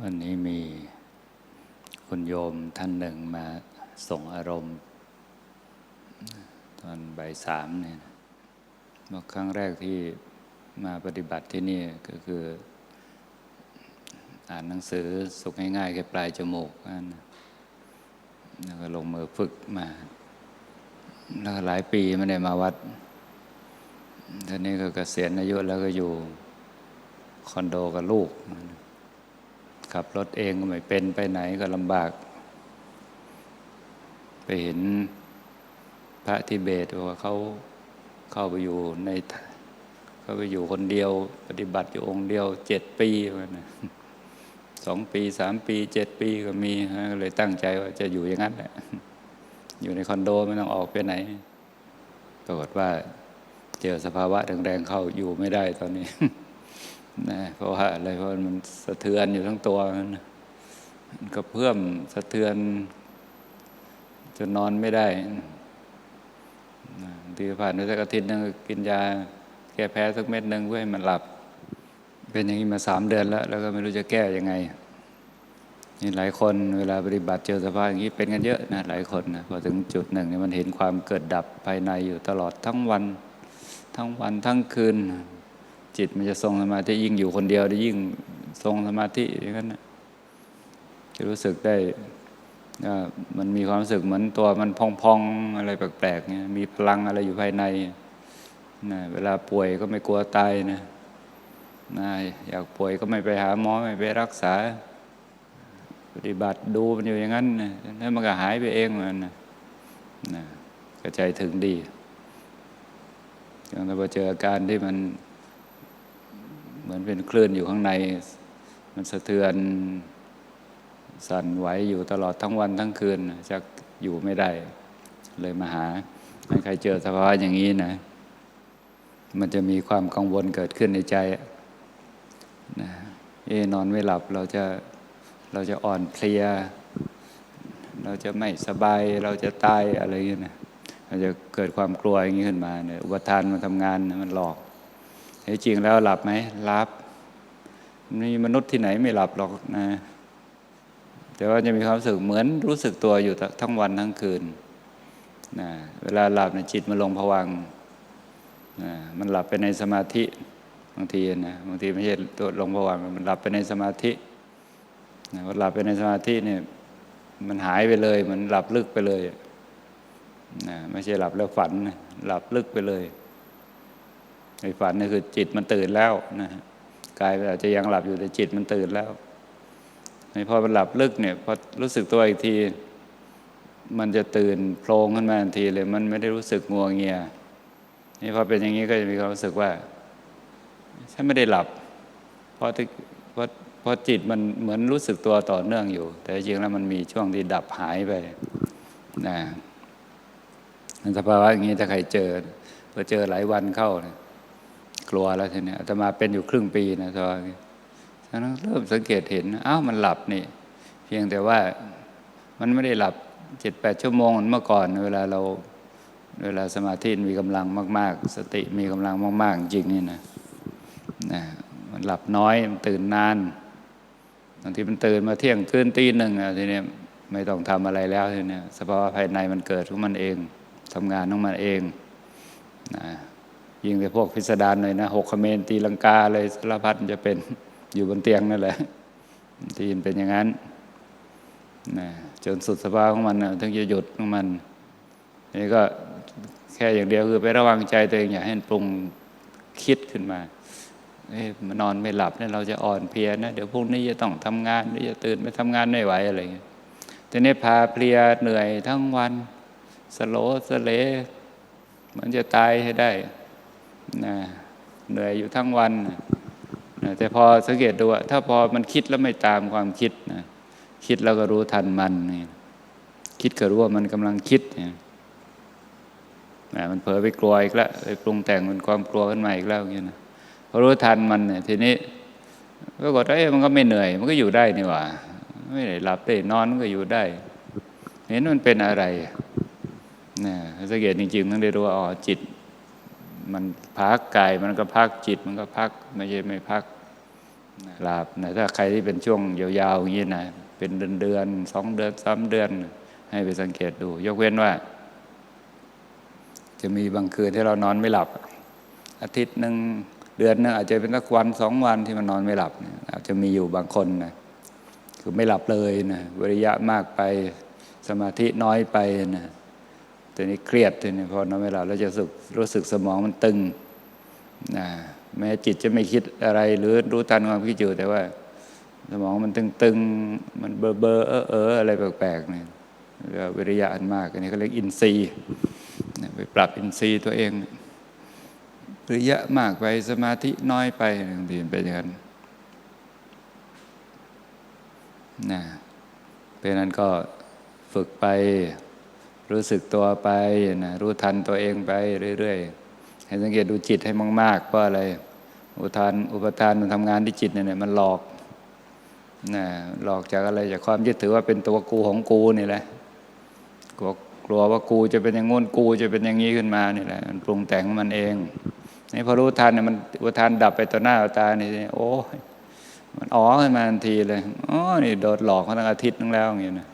วันนี้มีคุณโยมท่านหนึ่งมาส่งอารมณ์ ตอนบ่ายสามเนี่ยมื่อครั้งแรกที่มาปฏิบัติที่นี่ก็คือ อ่านหนังสือสุกง่ายๆแค่ปลายจมูกนั่นแล้วก็ลงมือฝึกมา แล้วหลายปีไม่ได้มาวัดทีนี้ก็เกษียณอายุแล้วก็อยู่คอนโดกับลูก ขับรถเองก็ไม่เป็นไปไหนก็ลำบาก ไปเห็นพระทิเบตว่าเขาเข้าไปอยู่ในเขาไปอยู่คนเดียว ปฏิบัติอยู่องค์เดียวเจ็ดปีนะสองปีสามปีเจ็ดปีก็มีเลยตั้งใจว่าจะอยู่อย่างนั้นแหละอยู่ในคอนโดไม่ต้องออกไปไหนปรากฏว่าเจอสภาวะแรงๆเข้าอยู่ไม่ได้ตอนนี้ นะเพราะว่าอะไรเพราะมันสะเทือนอยู่ทั้งตัวมันก็เพิ่มสะเทือนจนนอนไม่ได้ทีผ่านไปสักอาทิตย์นึงกินยาแก้แพ้สักเม็ดหนึ่งเพื่อให้มันหลับ เป็นอย่างนี้มาสามเดือนแล้ว แล้วก็ไม่รู้จะแก้ยังไงนี่หลายคนเวลาปฏิบัติเจอสภาพอย่างนี้เป็นกันเยอะนะหลายคนนะพอถึงจุดหนึ่งเนี่ยมันเห็นความเกิดดับภายในอยู่ตลอดทั้งวัน ทั้งวันทั้งคืน จิตมันจะทรงสมาธิยิ่งอยู่คนเดียวได้ยิ่งทรงสมาธิอย่างนั้นนะจะรู้สึกได้มันมีความรู้สึกเหมือนตัวมันพองๆอะไรแปลกๆเนี่ยมีพลังอะไรอยู่ภายในนะเวลาป่วยก็ไม่กลัวตายนะนะอยากป่วยก็ไม่ไปหาหมอไม่ไปรักษา ปฏิบัติดูมันอยู่อย่างนั้นนะแล้วมันก็หายไปเองมันนะนะกระใจถึงดีอย่างเราเจออาการที่มัน เหมือนเป็นคลื่นอยู่ข้างใน มันสะเทือน สั่นไหวอยู่ตลอดทั้งวันทั้งคืนจะอยู่ไม่ได้ เลยมาหาใครเจอสภาวะอย่างนี้นะ มันจะมีความกังวลเกิดขึ้นในใจนะเอนอนไม่หลับเราจะเราจะอ่อนเพลีย เราจะไม่สบายเราจะตายอะไรอย่างนี้นะเราจะเกิดความกลัวอย่างนี้ขึ้นมาเนี่ยอุปทานมันทำงานมันหลอก จริงแล้วหลับไหมหลับมีมนุษย์ที่ไหนไม่หลับหรอกนะ แต่ว่าจะมีความรู้สึกเหมือนรู้สึกตัวอยู่ทั้งวันทั้งคืนนะเวลาหลับในจิตมันลงผวังนะมันหลับไปในสมาธิบางทีนะบางทีไม่ใช่ตัวลงผวังมันหลับไปในสมาธินะพอหลับไปในสมาธิเนี่ยมันหายไปเลย มันหลับลึกไปเลยนะไม่ใช่หลับแล้วฝันหลับลึกไปเลย ในฝันนี่คือจิตมันตื่นแล้วนะกายอาจจะยังหลับอยู่แต่จิตมันตื่นแล้วในพอมันหลับลึกเนี่ยพอรู้สึกตัวอีกที มันจะตื่นโพลงขึ้นมาทันทีเลย มันไม่ได้รู้สึกงัวเงียนี่พอเป็นอย่างนี้ก็จะมีความรู้สึกว่าฉันไม่ได้หลับเพราะเพราะเพราะจิตมันเหมือนรู้สึกตัวต่อเนื่องอยู่ แต่จริงแล้วมันมีช่วงที่ดับหายไปนะสภาวะอย่างนี้ถ้าใครเจอพอเจอหลายวันเข้าเนี่ย กลัวแล้วทีนี้อาตมาเป็นอยู่ครึ่งปีนะตอนนั้นเริ่มสังเกตเห็นอ้าวมันหลับนี่ เพียงแต่ว่ามันไม่ได้หลับเจ็ดแปดชั่วโมงเหมือนเมื่อก่อน เวลาเราเวลาสมาธิมีกำลังมาก ๆ สติมีกำลังมาก ๆ จริงนี่นะนะมันหลับน้อยมันตื่นนานบางทีมันตื่นมาเที่ยงคืนตีหนึ่งอะทีนี้ไม่ต้องทำอะไรแล้วทีนี้สภาวะภายในมันเกิดของมันเองทำงานของมันเองนะ ยิงแต่พวกพิสดารหน่อยนะหกขเมนตีลังกาเลยสารพัดจะเป็นอยู่บนเตียงนั่นแหละทีนเป็นอย่างนั้นนะจนสุดสภาพของมันนะถึงจะหยุดของมันนี่ก็แค่อย่างเดียวคือไประวังใจตัวเองอย่าให้ปรุงคิดขึ้นมาเอ้มานอนไม่หลับเนี่ยเราจะอ่อนเพลียนะเดี๋ยวพรุ่งนี้จะต้องทำงานหรือจะตื่นไปทำงานไม่ไหวอะไรเงี้ยทีนี้พาเพลียเหนื่อยทั้งวันสโลสเลมันจะตายให้ได้ นะเหนื่อยอยู่ทั้งวันนะแต่พอสังเกตดูว่าถ้าพอมันคิดแล้วไม่ตามความคิดนะคิดแล้วก็รู้ทันมันนี่คิดก็รู้ว่ามันกำลังคิดนี่ยนะมันเผลอไปกลัวอีกแล้วไปปรุงแต่งมันความกลัวขึ้นมาอีกแล้วอย่างนี้นะพอรู้ทันมันเนี่ยทีนี้ก็กดเอ้มันก็ไม่เหนื่อย มันก็อยู่ได้นี่หว่า ไม่ได้หลับได้นอนมันก็อยู่ได้ เห็นมันเป็นอะไรนะสังเกตจริงๆต้องได้รู้ว่าอ๋อจิต มันพักกายมันก็พักจิตมันก็พักไม่ใช่ไม่พักหลับนะถ้าใครที่เป็นช่วงยาวๆอย่างนี้นะเป็นเดือนเดือนๆสองเดือนสามเดือน ให้ไปสังเกตดู ยกเว้นว่า จะมีบางคืนที่เรานอนไม่หลับ อาทิตย์หนึ่งเดือนหนึงอาจจะเป็นสักวันสองวันที่มันนอนไม่หลับอาจจะมีอยู่บางคนนะคือไม่หลับเลยนะวิริยะมากไปสมาธิน้อยไปนะ ตัวนี้เครียดตัวนี้พอนอนไม่หลับแล้วจะรู้สึกรู้สึกสมองมันตึงนะแม้จิตจะไม่คิดอะไร หรือรู้ทันความคิดอยู่แต่ว่า สมองมันตึงๆมันเบอเบอๆเออเอออะไรแปลกๆเนี่ยเรียกว่าวิริยะอันมากอันนี้เขาเรียกอินทรีย์ไปปรับอินทรีย์ตัวเองวิริยะมากไปสมาธิน้อยไปบางทีเป็นอย่างนั้นนะเพราะนั้นก็ฝึกไป รู้สึกตัวไปนะรู้ทันตัวเองไปเรื่อยๆ ให้สังเกตดูจิตให้มากๆเพราะอะไร อุทานอุปทานมันทำงานที่จิตเนี่ยมันหลอกนะหลอกจากอะไรจากความยึดถือว่าเป็นตัวกูของกูนี่แหละกลัวกลัวว่ากูจะเป็นอย่างงู้นกูจะเป็นอย่างนี้ขึ้นมานี่แหละมันปรุงแต่งมันเองนี่พอรู้ทันเนี่ยมันอุทานดับไปต่อหน้าตานี่โอ้มันอ๋อขึ้นมาทันทีเลยอ๋อนี่โดนหลอกมาตั้งอาทิตย์นึงแล้วอย่างเงี้ยนะ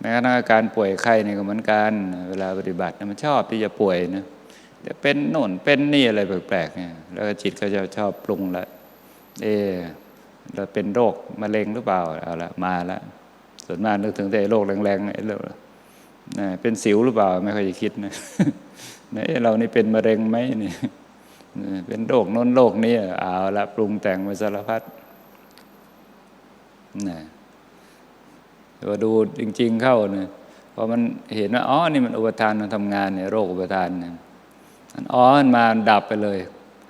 แม้กระทั่งอาการป่วยไข้นี่ก็เหมือนกันเวลาปฏิบัติมันชอบที่จะป่วยนะจะเป็นโน่นเป็นนี่อะไรแปลกๆเนี่ยแล้วก็จิตก็จะชอบปรุงละเออเราเป็นโรคมะเร็งหรือเปล่าเอาละมาละส่วนมากนึกถึงแต่โรคแรงๆไอ้เรื่องนะเป็นสิวหรือเปล่าไม่ค่อยจะคิดนะเนี่ยเอ๊ะเรานี่เป็นมะเร็งไหมนี่เป็นโรคโน้นโรคนี้เอาละปรุงแต่งมาสารพัดนะ แต่ว่าดูจริง ๆเข้าเนี่ยพอมันเห็นว่าอ๋อนี่มันอุปทานมันทำงานเนี่ยโรคอุปทานเนี่ยมันอ๋อมันมาดับไปเลย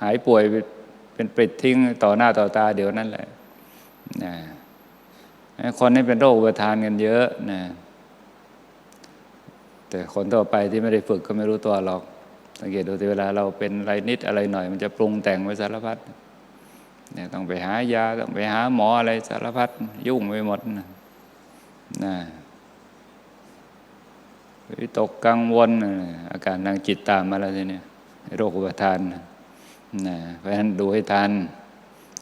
หายป่วยเป็นปิดทิ้งต่อหน้าต่อตาเดี๋ยวนั้นแหละนะคนนี้เป็นโรคอุปทานกันเยอะนะแต่คนทั่วไปที่ไม่ได้ฝึกก็ไม่รู้ตัวหรอก สังเกตดูที่เวลาเราเป็นอะไรนิดอะไรหน่อย มันจะปรุงแต่งไปสารพัดเนี่ยต้องไปหายา ต้องไปหาหมออะไรสารพัดยุ่งไปหมดนะ นะวิตกกังวล อาการทางจิตตามมาแล้วเนี่ยโรคอุปทานนะนะเพราะฉะนั้นดูให้ทัน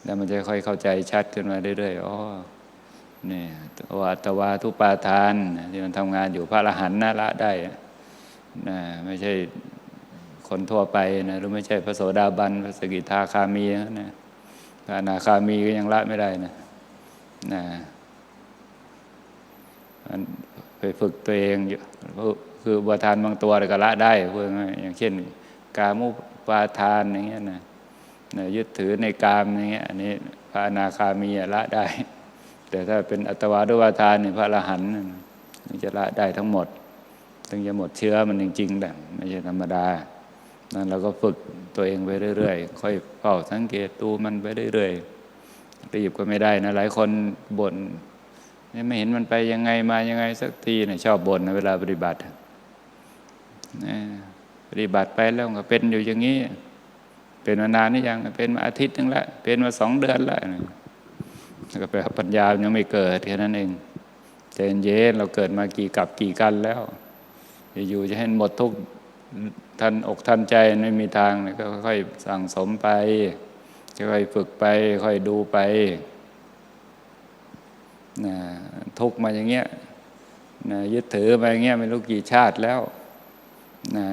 แล้วมันจะค่อยเข้าใจชัดขึ้นมาเรื่อยๆอ๋อนี่วัตวาทุปาทานที่มันทำงานอยู่พระอรหันต์นะละได้นะไม่ใช่คนทั่วไปนะหรือไม่ใช่พระโสดาบันพระสกิทาคามีนะพระอนาคามีก็ยังละไม่ได้นะนะ ไปฝึกตัวเองคือบัวทานบางตัวก็ละได้เพื่ออย่างเช่น กามุปาทานอย่างเงี้ยนะยึดถือในกามอย่างเงี้ยอันนี้พระอนาคามีละได้ แต่ถ้าเป็นอัตวาดุวาทานนี่พระอรหันต์จะละได้ทั้งหมดถึงจะหมดเชื้อมันจริงๆแต่ไม่ใช่ธรรมดานั้นเราก็ฝึกตัวเองไปเรื่อยๆ ค่อยเฝ้าสังเกตดูมันไปเรื่อยๆรีบก็ไม่ได้นะหลายคนบน่น ไม่เห็นมันไปยังไงมายังไงสักทีนะชอบบ่นนะเวลาปฏิบัตินะปฏิบัติไปแล้วก็เป็นอยู่อย่างนี้ เป็นมานานนี่ยังเป็นมาอาทิตย์นึงละเป็นมาสองเดือนละแล้วก็แปลปัญญายังไม่เกิดแค่นั้นเองใจนเย็นเราเกิดมากี่กับกี่กันแล้วอยู่จะให้หมดทุกทันอกทันใจไม่มีทางก็ค่อยสั่งสมไปค่อยฝึกไป ค่อยดูไป นะทุกมาอย่างเงี้ยนะยึดถือไปอย่างเงี้ยไม่รู้กี่ชาติแล้วนะ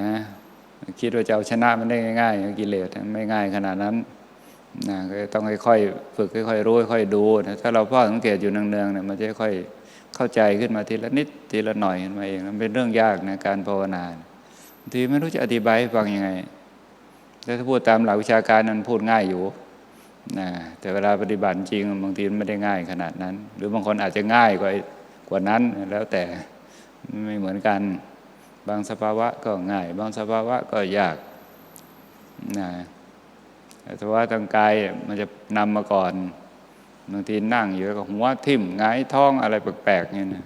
คิดว่าจะเอาชนะมันได้ง่ายๆกิเลสไม่ง่ายขนาดนั้นนะก็ต้องค่อยๆฝึกค่อยๆรู้ค่อยๆดูนะถ้าเราพ่อสังเกตอยู่เนืองๆเนี่ยมันจะค่อยเข้าใจขึ้นมาทีละนิดทีละหน่อยขึ้นมาเองมันเป็นเรื่องยากนะการภาวนาทีไม่รู้จะอธิบายให้ฟังยังไงแต่ถ้าพูดตามหลักวิชาการนั้นพูดง่ายอยู่ นะแต่เวลาปฏิบัติจริงบางทีมันไม่ได้ง่ายขนาดนั้น หรือบางคนอาจจะง่ายกว่ากว่านั้นแล้วแต่ไม่เหมือนกัน บางสภาวะก็ง่าย บางสภาวะก็ยากนะแต่ว่าทางกายมันจะนำมาก่อนบางทีนั่งอยู่ก็หัวทิ่มงายท้องอะไรแปลกๆเนี่ยนะ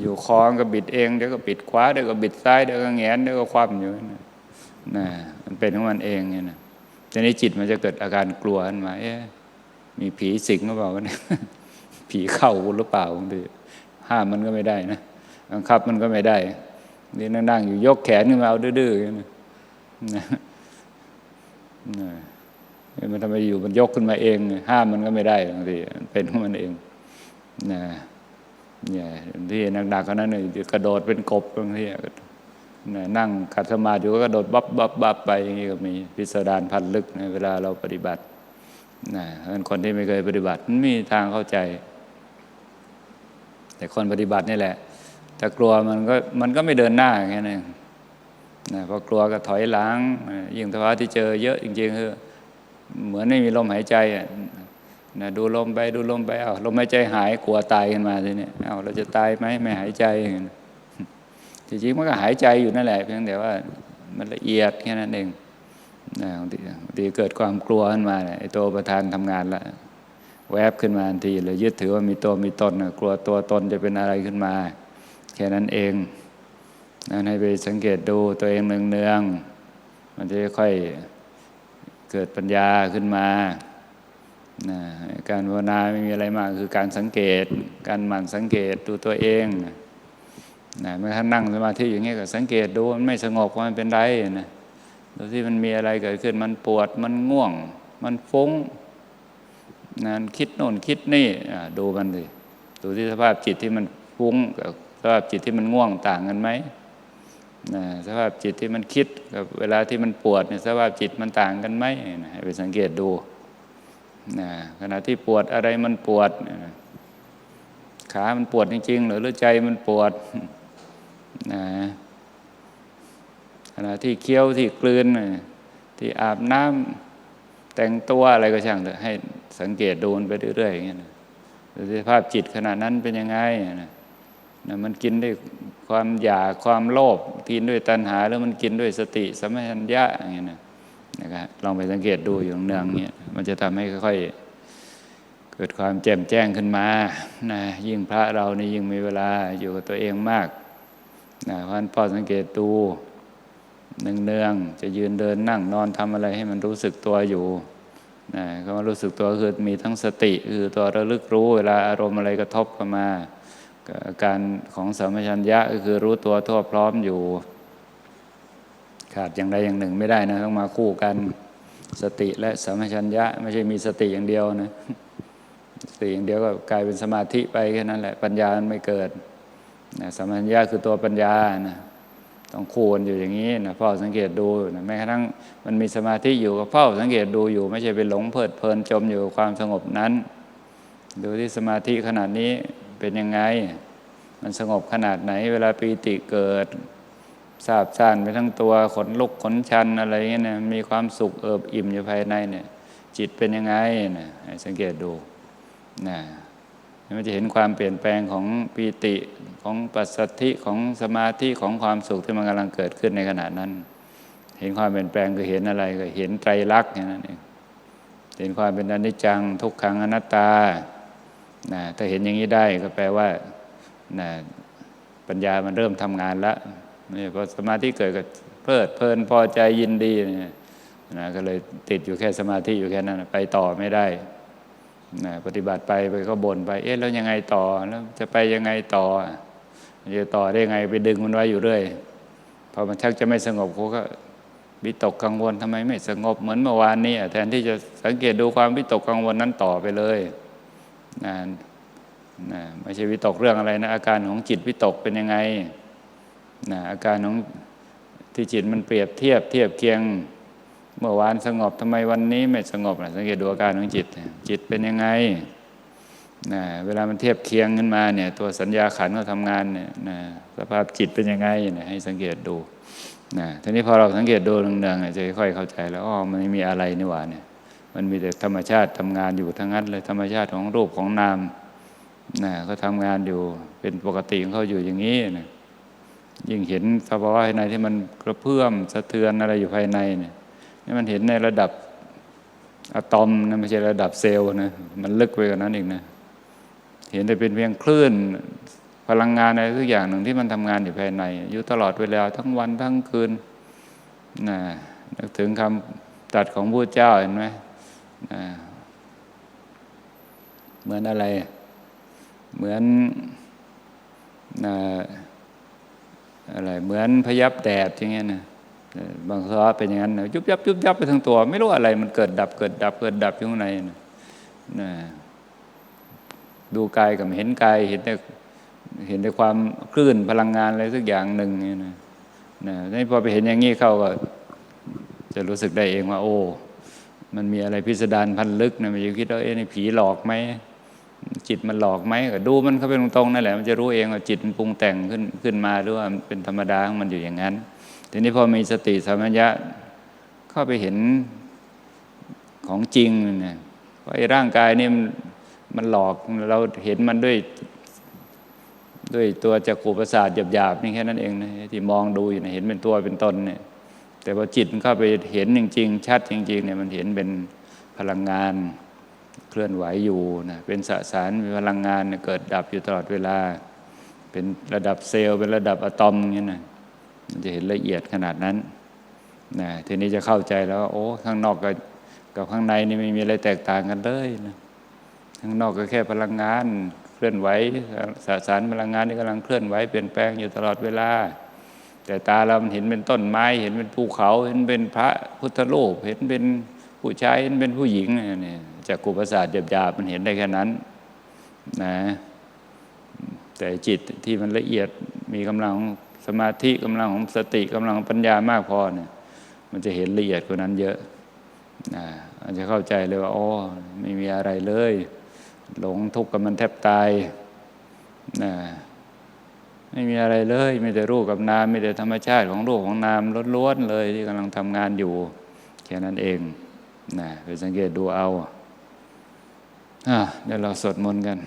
อยู่คองก็บิดเองเดี๋ยวก็บิดขวาเดี๋ยวก็บิดซ้ายเดี๋ยวก็แงนเดี๋ยวก็คว่ำอยู่นะนะมันเป็นของมันเองเนี่ยนะ ทีนี้จิตมันจะเกิดอาการกลัวขึ้นมาเอ๊ะมีผีสิงหรือเปล่าเนี่ยผีเข้าหรือเปล่าบางทีห้ามมันก็ไม่ได้นะบังคับมันก็ไม่ได้นี่นั่งๆอยู่ยกแขนขึ้นมาเอาดื้อๆนะนะมันทำไมอยู่มันยกขึ้นมาเอง ห้ามมันก็ไม่ได้บางทีมันเป็นของมันเองนะเนี่ยที่หนักๆก็นั้นเลยกระโดดเป็นกบบางที นั่งขัดสมาธิก็กระโดดบับบับบับไปอย่างนี้ก็มีพิสดารพันลึกในเวลาเราปฏิบัตินะคนที่ไม่เคยปฏิบัติมันมีทางเข้าใจ แต่คนปฏิบัตินี่แหละถ้ากลัวมันก็มันก็ไม่เดินหน้าอย่างนี้นะนะพอกลัวก็ถอยหลังยิ่งทวารที่เจอเยอะจริงๆคือเหมือนไม่มีลมหายใจอะนะดูลมไปดูลมไปเอาลมหายใจหายกลัวตายขึ้นมาทีนี้เอาเราจะตายไหมไม่หายใจ จริงๆมันก็หายใจอยู่นั่นแหละ เพียงแต่ว่ามันละเอียดแค่นั้นเองนะบางทีบางทีเกิดความกลัวขึ้นมาเนี่ยไอ้ตัวประธานทำงานละแวบขึ้นมาทันทีเลยยึดถือว่ามีตัวมีตนกลัวตัวตนจะเป็นอะไรขึ้นมา แค่นั้นเองนั่นให้ไปสังเกตดูตัวเองเนืองๆมันจะค่อยเกิดปัญญาขึ้นมาการภาวนาไม่มีอะไรมากคือการสังเกต การหมั่นสังเกตดูตัวเองนะ นะเมื่อท่านนั่งสมาธิอย่างนี้ก็สังเกตดูมันไม่สงบว่ามันเป็นไรนะดูที่มันมีอะไรเกิดขึ้นมันปวดมันง่วง มันฟุ้งนานคิดโน่นคิดนี่ดูมันดิดูที่สภาพจิตที่มันฟุ้งกับสภาพจิตที่มันง่วงต่างกันไหมนะสภาพจิตที่มันคิดกับเวลาที่มันปวดเนี่ยสภาพจิตมันต่างกันไหมนะไปสังเกตดูนะขณะที่ปวดอะไรมันปวด ขา มันปวดจริงๆหรือหรือใจมันปวด นะขณะที่เคี้ยวที่กลืน ที่อาบน้ำแต่งตัวอะไรก็ช่างเถอะให้สังเกตดูมันไปเรื่อยๆอย่างเงี้ยนะสภาพจิตขณะนั้นเป็นยังไงนะนะมันกินด้วยความอยากความโลภกินด้วยตัณหาหรือมันกินด้วยสติสัมัชัญญะอย่างเงี้ยนะนะครับลองไปสังเกตดูอยู่เนืองเงี้ยมันจะทำให้ค่อยๆเกิดความแจ่มแจ้งขึ้นมานะยิ่งพระเรานี่ยิ่งมีเวลาอยู่กับตัวเองมาก นะเพราะฉะนั้นพอสังเกตดูเนืองๆจะยืนเดินนั่งนอนทำอะไรให้มันรู้สึกตัวอยู่นะก็มารู้สึกตัวคือมีทั้งสติคือตัวระลึกรู้เวลาอารมณ์อะไรกระทบเข้ามา การของสัมปชัญญะก็คือรู้ตัวทั่วพร้อมอยู่ ขาดอย่างใดอย่างหนึ่งไม่ได้นะต้องมาคู่กันสติและสัมปชัญญะ ไม่ใช่มีสติอย่างเดียวนะสติอย่างเดียวก็กลายเป็นสมาธิไปแค่นั้นแหละปัญญามันไม่เกิด นะสัมปัญญะคือตัวปัญญานะต้องคู่นอยู่อย่างนี้นะเฝ้าสังเกตดูนะแม้กระทั่งมันมีสมาธิอยู่ก็เฝ้าสังเกตดูอยู่ ไม่ใช่ไปหลงเพลิดเพลินจมอยู่กับความสงบนั้น ดูที่สมาธิขนาดนี้เป็นยังไง มันสงบขนาดไหน เวลาปีติเกิดทราบซ่านไปทั้งตัวขนลุกขนชันอะไรเงี้ยนะมีความสุขเอิบอิ่มอยู่ภายในเนี่ย จิตเป็นยังไงนะสังเกตดูนะมันจะเห็นความเปลี่ยนแปลงของปีติ ของปัสสัทธิของสมาธิของความสุขที่มันกำลังเกิดขึ้นในขณะนั้น เห็นความเปลี่ยนแปลงก็เห็นอะไรก็เห็นไตรลักษณ์อย่างนั้นเองเห็นความเป็นอนิจจังทุกขังอนัตตานะถ้าเห็นอย่างนี้ได้ก็แปลว่านะปัญญามันเริ่มทำงานแล้วนี่พอสมาธิเกิดก็เพลิดเพลินพอใจยินดีนะนะก็เลยติดอยู่แค่สมาธิอยู่แค่นั้นไปต่อไม่ได้นะปฏิบัติไปไปก็บ่นไป เอ๊ะแล้วยังไงต่อแล้วจะไปยังไงต่อ จะต่อได้ไงไปดึงมันไว้อยู่เรื่อยพอมันชักจะไม่สงบเขาก็วิตกกังวลทำไมไม่สงบเหมือนเมื่อวานนี้แทนที่จะสังเกตดูความวิตกกังวลนั้นต่อไปเลยนะนะไม่ใช่วิตกเรื่องอะไรนะ อาการของจิตวิตกเป็นยังไงนะอาการของที่จิตมันเปรียบเทียบเทียบเคียง เมื่อวานสงบทำไมวันนี้ไม่สงบนะสังเกตดูอาการของจิต จิตเป็นยังไง นะเวลามันเทียบเคียงขึ้นมาเนี่ยตัวสัญญาขันเขาทำงานเนี่ยนะสภาพจิตเป็นยังไงเนะให้สังเกตดูนะทีนี้พอเราสังเกตดูเนืองๆจะค่อยเข้าใจแล้วอ๋อมันไม่มีอะไรนี่หว่าเนี่ยมันมีแต่ธรรมชาติทำงานอยู่ทั้งนั้นเลยธรรมชาติของรูปของนามนะก็ทำงานอยู่เป็นปกติของเขาอยู่อย่างนี้นะยิ่งเห็นสภาวะภายในที่มันกระเพื่อมสะเทือนอะไรอยู่ภายในเนี่ยนี่มันเห็นในระดับอะตอมนะไม่ใช่ระดับเซลล์นะมันลึกไปกว่านั้นอีกนะ เห็นแต่เป็นเพียงคลื่นพลังงานอะไรทุกอย่างหนึ่งที่มันทำงานอยู่ภายใน อยู่ตลอดเวลาทั้งวันทั้งคืนนะนึกถึงคำตัดของพระเจ้าเห็นไหมนะเหมือนอะไร เหมือนนะอะไรเหมือนพยับแดดอย่างเงี้ยนะบางสภาวะเป็นอย่างนั้นนะยุบยับยุบยับไปทั้งตัว ไม่รู้อะไรมันเกิดดับเกิดดับเกิดดับอยู่ข้างในนะ ดูกายกับเห็นกายเห็นแต่เห็นแต่ความคลื่นพลังงานอะไรสักอย่างหนึ่งนี่นะนะนี่พอไปเห็นอย่างนี้เข้าก็ จะรู้สึกได้เองว่า โอ้ มันมีอะไรพิสดารพันลึกนะมันจะคิดว่าเอ๊ะนี่ผีหลอกไหมจิตมันหลอกไหมก็ดูมันเข้าไปตรงๆนั่นแหละ มันจะรู้เองว่าจิตมันปรุงแต่งขึ้นขึ้นมาหรือว่ามันเป็นธรรมดาของมันอยู่อย่างนั้น ทีนี้พอมีสติสัมปชัญญะเข้าไปเห็นของจริงเนี่ยว่าไอ้ร่างกายนี่ มันหลอกเราเห็นมันด้วย ด้วยตัวจักรุประสาทหยาบๆนี่แค่นั้นเองนะที่มองดูอยู่นะเห็นเป็นตัวเป็นตนเนี่ย แต่พอจิตมันเข้าไปเห็นจริง ๆ ชัดจริง ๆ เนี่ยมันเห็นเป็นพลังงานเคลื่อนไหวอยู่นะเป็นสสารมีพลังงานเนี่ยเกิดดับอยู่ตลอดเวลา เป็นระดับเซลล์เป็นระดับอะตอมอย่างนี้นะมันจะเห็นละเอียดขนาดนั้นนะทีนี้จะเข้าใจแล้วว่าโอ้ข้างนอกกับกับข้างในนี่ไม่มีอะไรแตกต่างกันเลยนะ ข้างนอกก็แค่พลังงานเคลื่อนไหวสสารพลังงานนี่กำลังเคลื่อนไหวเปลี่ยนแปลงอยู่ตลอดเวลา แต่ตาเรามันเห็นเป็นต้นไม้เห็นเป็นภูเขาเห็นเป็นพระพุทธรูปเห็นเป็นผู้ชายเห็นเป็นผู้หญิงเนี่ยจากกุปศาสตร์หยาบๆมันเห็นได้แค่นั้นนะแต่จิตที่มันละเอียดมีกำลังสมาธิกำลังของสติกำลังปัญญามากพอเนี่ยมันจะเห็นละเอียดกว่านั้นเยอะนะอาจจะเข้าใจเลยว่าอ๋อไม่มีอะไรเลย หลงทุกข์กับมันแทบตายนะไม่มีอะไรเลยไม่ได้รูปกับนามมีแต่ธรรมชาติของรูปของนามล้วนๆเลยที่กำลังทำงานอยู่แค่นั้นเองนะไปสังเกตดูเอาอะเดี๋ยวเราสวดมนต์กัน